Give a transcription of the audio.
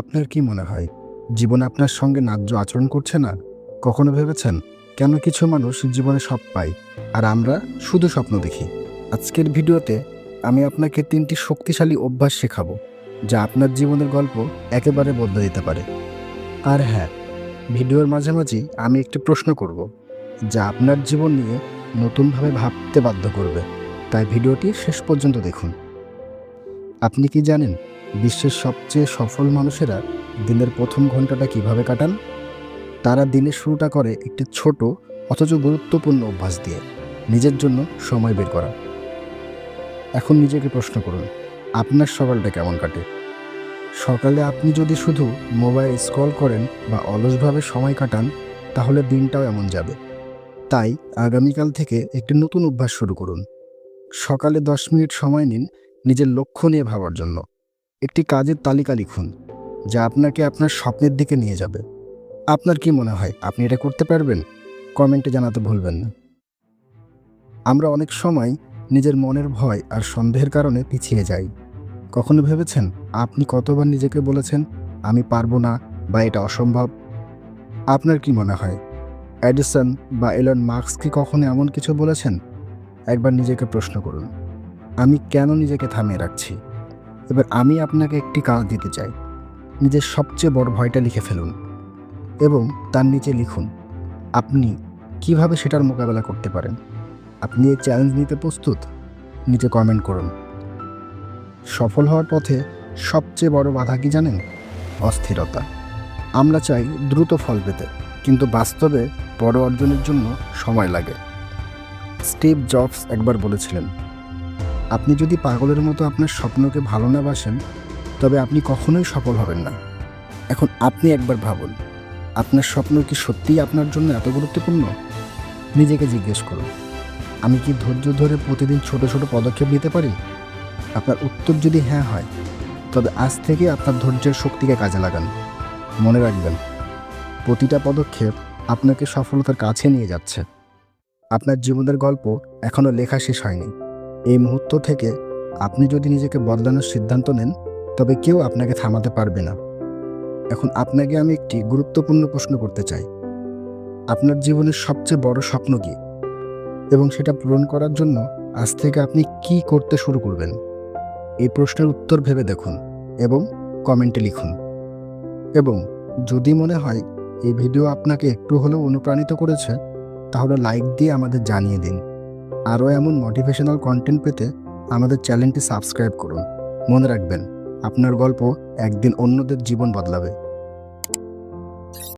আপনার কি মনে হয়? জীবন আপনার সঙ্গে ন্যায্য আচরণ করছে না? কখনো ভেবেছেন? কেন কিছু মানুষ জীবনে সব পায়, আর আমরা শুধু স্বপ্ন দেখি? আজকের ভিডিওতে আমি আপনাকে তিনটি শক্তিশালী অভ্যাস শেখাবো, যা আপনার জীবনের গল্প একেবারে বদলে দিতে পারে। আর হ্যাঁ ভিডিওর মাঝামাঝি আমি একটি প্রশ্ন করব, যা আপনার জীবন নিয়ে নতুনভাবে ভাবতে বাধ্য করবে। তাই ভিডিওটি শেষ পর্যন্ত দেখুন। আপনি কি জানেন বিশ্বের সবচেয়ে সফল মানুষেরা দিনের প্রথম ঘন্টাটা কীভাবে কাটান? তারা দিনের শুরুটা করে একটি ছোট, অথচ গুরুত্বপূর্ণ অভ্যাস দিয়ে নিজের জন্য সময় বের করা এখন নিজেকে প্রশ্ন করুন, আপনার সকালটা কেমন কাটে? সকালে আপনি যদি শুধু মোবাইল স্ক্রল করেন বা অলসভাবে সময় কাটান, তাহলে দিনটাও এমন যাবে। তাই আগামীকাল থেকে একটি নতুন অভ্যাস শুরু করুন। সকালে দশ মিনিট সময় নিন নিজের লক্ষ্য নিয়ে ভাবার জন্য। একটি কাজের তালিকা লিখুন, যা আপনাকে আপনার স্বপ্নের দিকে নিয়ে যাবে। আপনার কি মনে হয়, আপনি এটা করতে পারবেন? কমেন্টে জানাতে ভুলবেন না। আমরা অনেক সময় নিজের মনের ভয় আর সন্দেহের কারণে পিছিয়ে যাই। কখনো ভেবেছেন, আপনি কতবার নিজেকে বলেছেন, আমি পারব না বা এটা অসম্ভব আপনার কি মনে হয়? অ্যাডিসন বা এলন মার্কস কি কখনো এমন কিছু বলেছেন? একবার নিজেকে প্রশ্ন করুন, আমি কেন নিজেকে থামিয়ে রাখছি? এবার আমি আপনাকে একটি কাজ দিতে চাই। নিজের সবচেয়ে বড় ভয়টা লিখে ফেলুন এবং তার নিচে লিখুন, আপনি কীভাবে সেটার মোকাবেলা করতে পারেন? আপনি এই চ্যালেঞ্জ নিতে প্রস্তুত? নিচে কমেন্ট করুন। সফল হওয়ার পথে সবচেয়ে বড় বাধা কি জানেন? অস্থিরতা। আমরা চাই দ্রুত ফল পেতে, কিন্তু বাস্তবে বড় অর্জনের জন্য সময় লাগে। স্টিভ জবস একবার বলেছিলেন আপনি যদি পাগলের মতো আপনার স্বপ্নকে ভালো না বাসেন, তবে আপনি কখনোই সফল হবেন না। এখন আপনি একবার ভাবুন, আপনার স্বপ্ন কি সত্যিই আপনার জন্য এত গুরুত্বপূর্ণ? নিজেকে জিজ্ঞেস করুন, আমি কি ধৈর্য ধরে প্রতিদিন ছোট ছোট পদক্ষেপ নিতে পারি? আপনার উত্তর যদি হ্যাঁ হয়, তবে আজ থেকে আপনার ধৈর্যের শক্তিকে কাজে লাগান। মনে রাখবেন, প্রতিটা পদক্ষেপ আপনাকে সফলতার কাছে নিয়ে যাচ্ছে। আপনার জীবনের গল্প এখনও লেখা শেষ হয়নি। এই মুহূর্ত থেকে আপনি যদি নিজেকে বদলানোর সিদ্ধান্ত নেন, তবে কেউ আপনাকে থামাতে পারবে না। এখন আপনাকে আমি একটি গুরুত্বপূর্ণ প্রশ্ন করতে চাই। আপনার জীবনের সবচেয়ে বড় স্বপ্ন কী? এবং সেটা পূরণ করার জন্য আজ থেকে আপনি কি করতে শুরু করবেন? এই প্রশ্নের উত্তর ভেবে দেখুন এবং কমেন্টে লিখুন। এবং যদি মনে হয় এই ভিডিও আপনাকে একটু হলেও অনুপ্রাণিত করেছে, তাহলে লাইক দিয়ে আমাদের জানিয়ে দিন। আরও এমন মোটিভেশনাল কন্টেন্ট পেতে আমাদের চ্যানেলটি সাবস্ক্রাইব করুন। মনে রাখবেন, আপনার গল্প একদিন অন্যদের জীবন বদলাবে।